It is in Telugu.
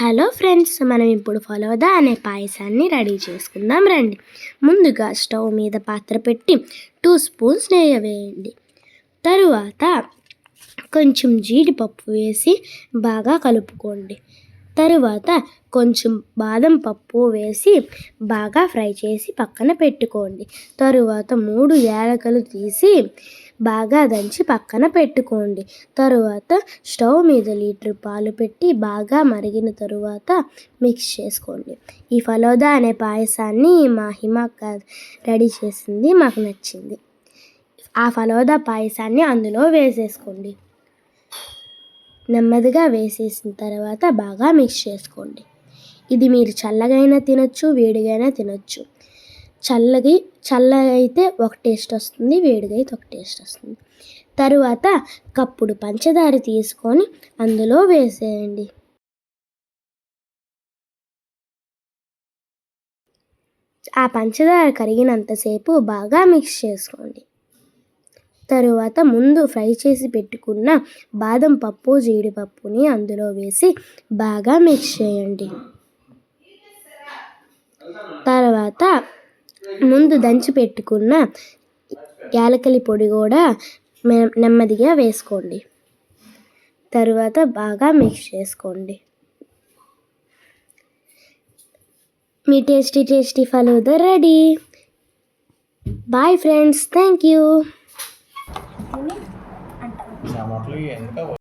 హలో ఫ్రెండ్స్ మనం ఇప్పుడు ఫలోదా అనే పాయసాన్ని రెడీ చేసుకుందాం రండి. ముందుగా స్టవ్ మీద పాత్ర పెట్టి టూ స్పూన్స్ నెయ్యి వేయండి. తరువాత కొంచెం జీడిపప్పు వేసి బాగా కలుపుకోండి. తరువాత కొంచెం బాదం పప్పు వేసి బాగా ఫ్రై చేసి పక్కన పెట్టుకోండి. తరువాత మూడు ఏలకలు తీసి బాగా దంచి పక్కన పెట్టుకోండి. తరువాత స్టవ్ మీద లీటర్ పాలు పెట్టి బాగా మరిగిన తరువాత మిక్స్ చేసుకోండి. ఈ ఫలోదా అనే పాయసాన్ని మా హిమక్క రెడీ చేసింది మాకు నచ్చింది. ఆ ఫలోదా పాయసాన్ని అందులో వేసేసుకోండి. నెమ్మదిగా వేసేసిన తర్వాత బాగా మిక్స్ చేసుకోండి. ఇది మీరు చల్లగైనా తినొచ్చు వేడిగైనా తినొచ్చు. చల్లగి చల్లగా అయితే ఒక టేస్ట్ వస్తుంది వేడిగా అయితే ఒక టేస్ట్ వస్తుంది. తరువాత కప్పుడు పంచదార తీసుకొని అందులో వేసేయండి. ఆ పంచదార కరిగినంతసేపు బాగా మిక్స్ చేసుకోండి. తరువాత ముందు ఫ్రై చేసి పెట్టుకున్న బాదం పప్పు జీడిపప్పుని అందులో వేసి బాగా మిక్స్ చేయండి. తర్వాత ముందు దంచి పెట్టుకున్న యాలకలి పొడి కూడా నెమ్మదిగా వేసుకోండి. తరువాత బాగా మిక్స్ చేసుకోండి. మీ tasty tasty falooda ready. Bye friends thank you